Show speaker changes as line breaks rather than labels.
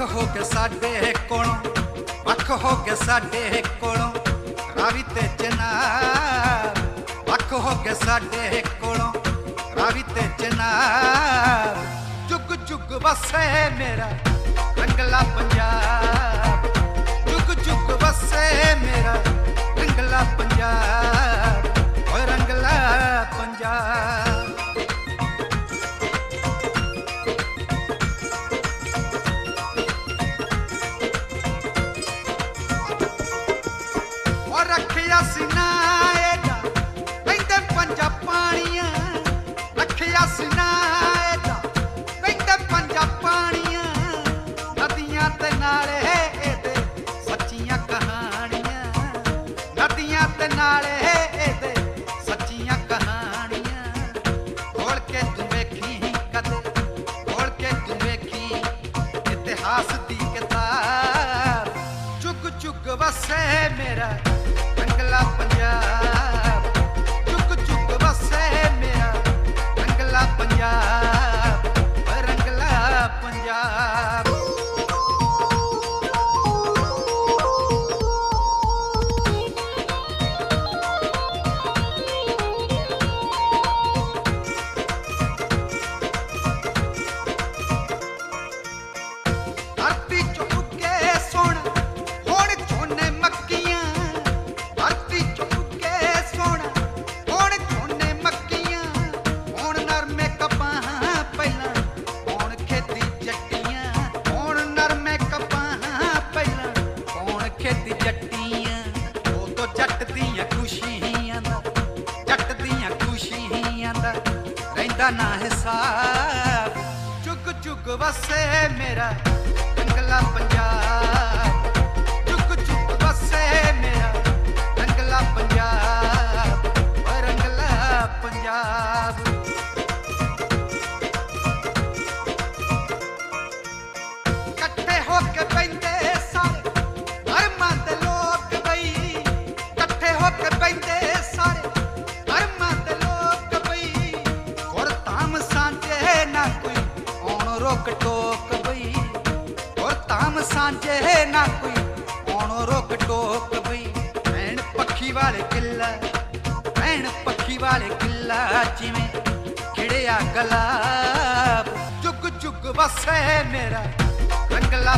ਹੋ ਕੇ ਸਾਡੇ ਕੋਲੋਂ ਵੱਖ ਹੋ ਕੇ ਸਾਡੇ ਕੋਲੋਂ, ਰਾਵੀ ਤੇ ਚਨਾਬ ਵੱਖ ਹੋ ਕੇ ਸਾਡੇ ਕੋਲੋਂ, ਰਾਵੀ ਤੇ ਚਨਾਬ ਜੁਗ ਜੁਗ ਵਸੇ ਮੇਰਾ ਰੰਗਲਾ ਪੰਜਾਬ। ਰੱਖਿਆ ਸੀਨਾ ਇਹਦਾ ਪੈਂਦੇ ਪੰਜਾ ਪਾਣੀਆਂ ਰੱਖਿਆ ਸੀਨਾ ਇਹਦਾ ਪੈਂਦੇ ਪੰਜਾ ਪਾਣੀਆਂ, ਨਦੀਆਂ ਤੇ ਨਾਲੇ ਚੁੱਕ ਚੁੱਕ ਵਸੇ ਮੇਰਾ ਰੰਗਲਾ ਪੰਜਾਬ। ਚੁੱਕ ਚੁੱਕ ਵਸੇ ਮੇਰਾ ਰੰਗਲਾ ਪੰਜਾਬ। ਓਏ ਰੰਗਲਾ ਪੰਜਾਬ। ਜੱਟੀਆਂ, ਉਹ ਤੋਂ ਜੱਟ ਦੀਆਂ ਖੁਸ਼ੀਆਂ ਦਾ, ਜੱਟ ਦੀਆਂ ਖੁਸ਼ੀਆਂ ਦਾ ਰਹਿੰਦਾ ਨਾ ਹਿਸਾਬ। ਚੁੱਕ ਚੁੱਕ ਵਸੇ ਮੇਰਾ ਆਉਣ ਟੋਕ ਬਈ। ਗੁਰ ਧਾਮ ਸਾਂਝੇ ਨਾ ਕੋਈ। ਆਉਣ ਰੋਕ ਟੋਕ ਬਈ। ਭੈਣ ਪੱਖੀ ਵਾਲੇ ਕਿੱਲਾ, ਭੈਣ ਪੱਖੀ ਵਾਲੇ ਕਿੱਲਾ ਜਿਵੇਂ ਖਿੜਿਆ ਗਲਾਬ ਜੁਗ ਜੁਗ ਵਸੇ ਮੇਰਾ ਰੰਗਲਾ